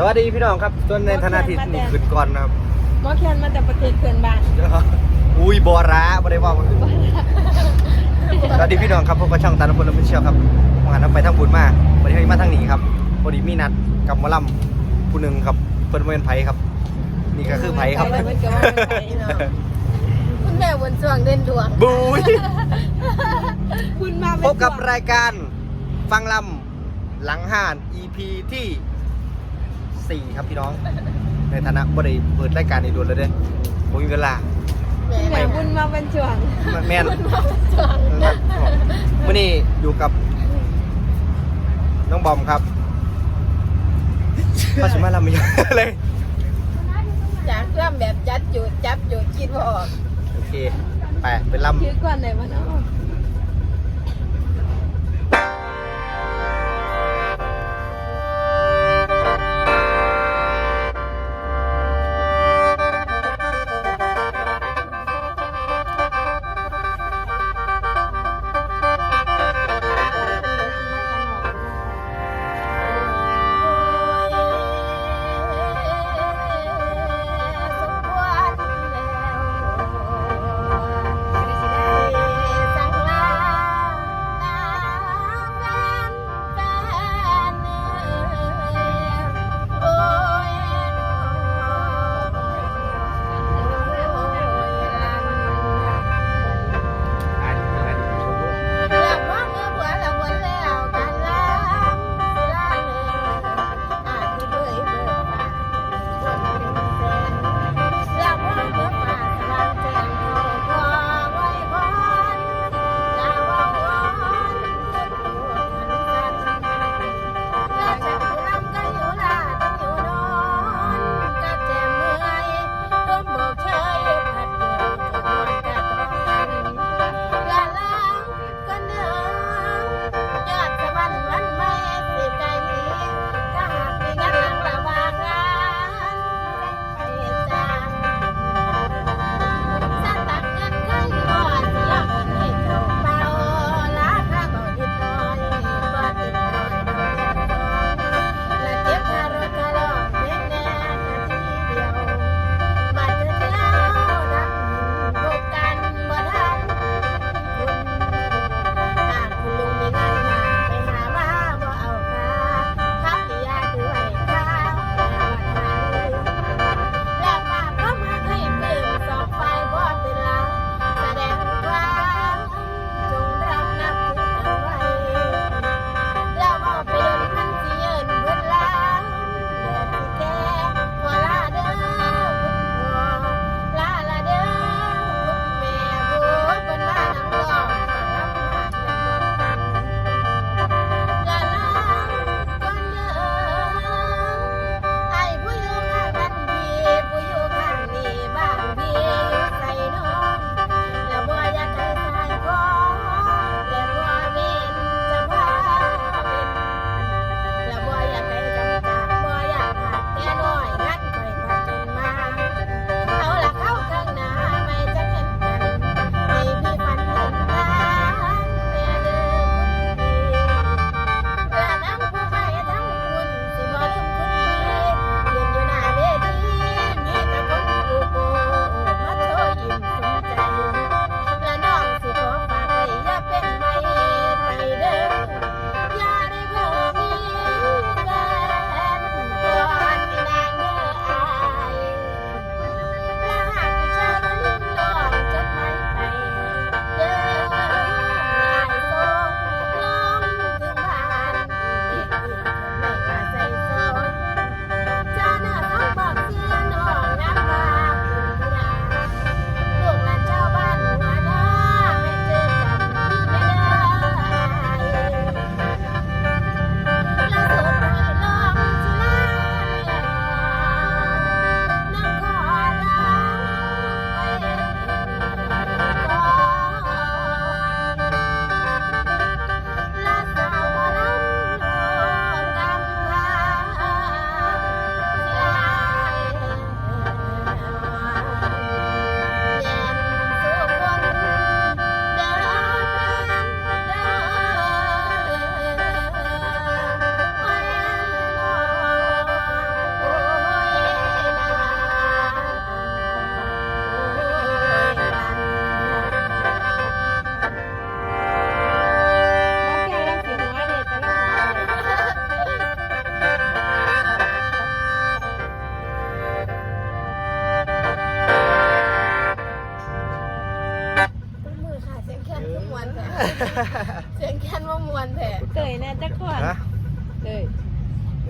สวัสดีพี่น้องครับส่วนในธนาทิตนี่ขึ้นก่อนนะครับหมอแคนมาแต่ประเทศเพื่อนบ้านอุ้ยบอระบ่ได้ว่าคนอื่นสวัสดีพี่น้องครับพบกับช่องตาลพลลำเชียวครับมาหันไปทางบุญมาวันนี้มาทางนี้ครับพอดีมีนัดกับหมอลำผู้หนึ่งครับเพิ่นบ่เป็นไผครับ นี่ก็คือไผครับไปเพิ่นก็ว่าเป็นไผเนาะคุณแม่บนสว่างเด่นดวงบุยคุณมาพบกับรายการฟังลำหลังห้าน EP ที่ 4ครับพี่น้อง ในฐานะบ่ได้เปิดรายการนี้โดนเลยเด้ผมมีเวลาแม่แม่บุญมาเป็นช่วงแม่นสว่างมื่อนี้อยู่กับ น้องบอมครับพาชิมาลำไม่ยอะเลยจากเครื่องแบบจัดจุดจับจุดคิดว่าออกโอเค ไปเป็นลคือก่อนไหนมาเนาะ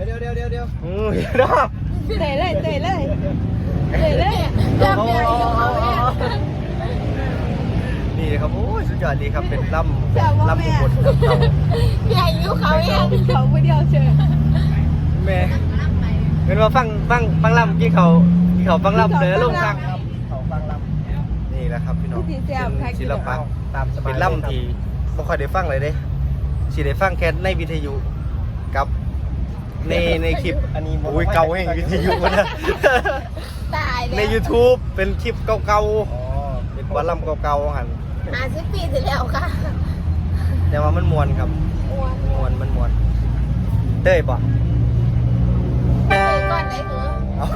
เดี๋ยวเดี๋ยวเดี๋ยวเดี๋ยวอือเดี๋ยวเตยเลยเตยเลยเตยเลยเริ่มใหญ่อยู่เขาเองนี่ครับโอ้ยสุดยอดดีครับเป็นล่ำล่ำอุบลครับเขาใหญ่อยู่เขาเองเขาผู้เดียวเชิญแม่เป็นว่าฟังฟังฟังล่ำกี่เขากี่เขาฟังล่ำเลยลงทางเขาฟังลำนี่แหละครับพี่น้องเป็นศิลปะเป็นล่ำที่ไม่ค่อยได้ฟังเลยเด้สิได้ฟังแค่ในวิทยุ ในในคลิปอันนี้โอ้ยเก่าแห่งวิทยุนะตายแล้วใน YouTube เป็นคลิปเก่าๆเป็นวันล่ำเก่าๆหันห้าสิบปีที่แล้วค่ะแต่ว่ามันมวนครับมวนมวนมันมวนเต้ยป่ะเคยก่อนได้เหรอเอา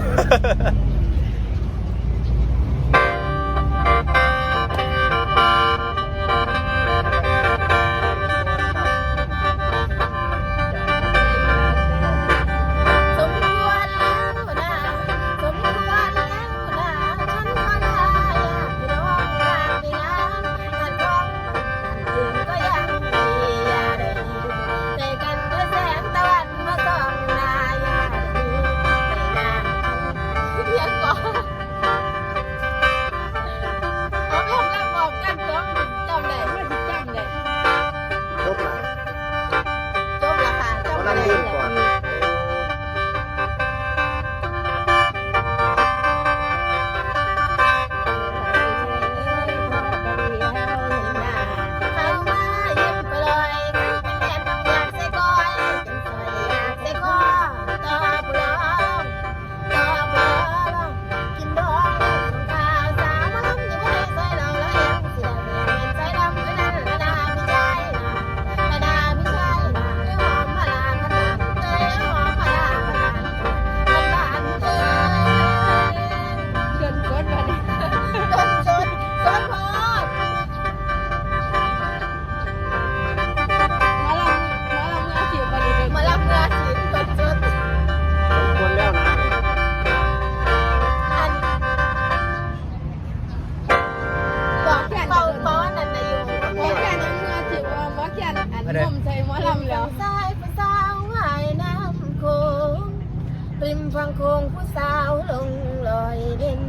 ฟังโคงผู้สาวลงลอยเด่น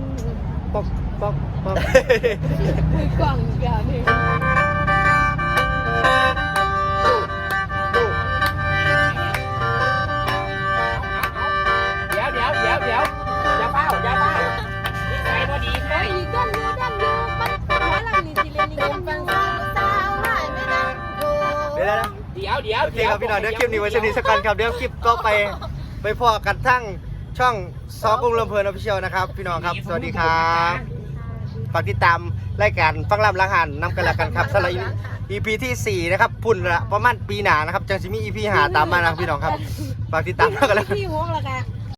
ป๊อกป๊อกป๊อกคุยกล่องอีกแล้วนี่เดี๋ยวเดี๋ยวเดี๋ยวเดี๋ยวอย่าเป้าอย่าเป้านิสัยพอดีเลไอ้ยอีกันอยู่ดันอยู่มันหมอลำนี่สิเรียนอีริกัมนฟังโคงผู้สาวหายไม่น้ำโขงเดี๋ยวนะเดี๋ยวเดี๋ยวโอเคครับพี่น้องเดี๋ยวคลิปนี้ไว้ชนี้สักกันครับเดี๋ยวคลิปก็ไปไปพอกันทั้ง ช่องซอกรุงลำเพลินออฟฟิเชียลนะครับ พี่น้องครับ สวัสดีครับฝากติดตามรายการฟังลำลังหันนำกันแล้วกันครับสำหรับ EP ที่ 4 นะครับพุ่นละประมาณปีหนานะครับจังสิมี EP หาตามมานะครับพี่น้องครับฝากติดตามกันแล้วกันที่หกแล้วกัน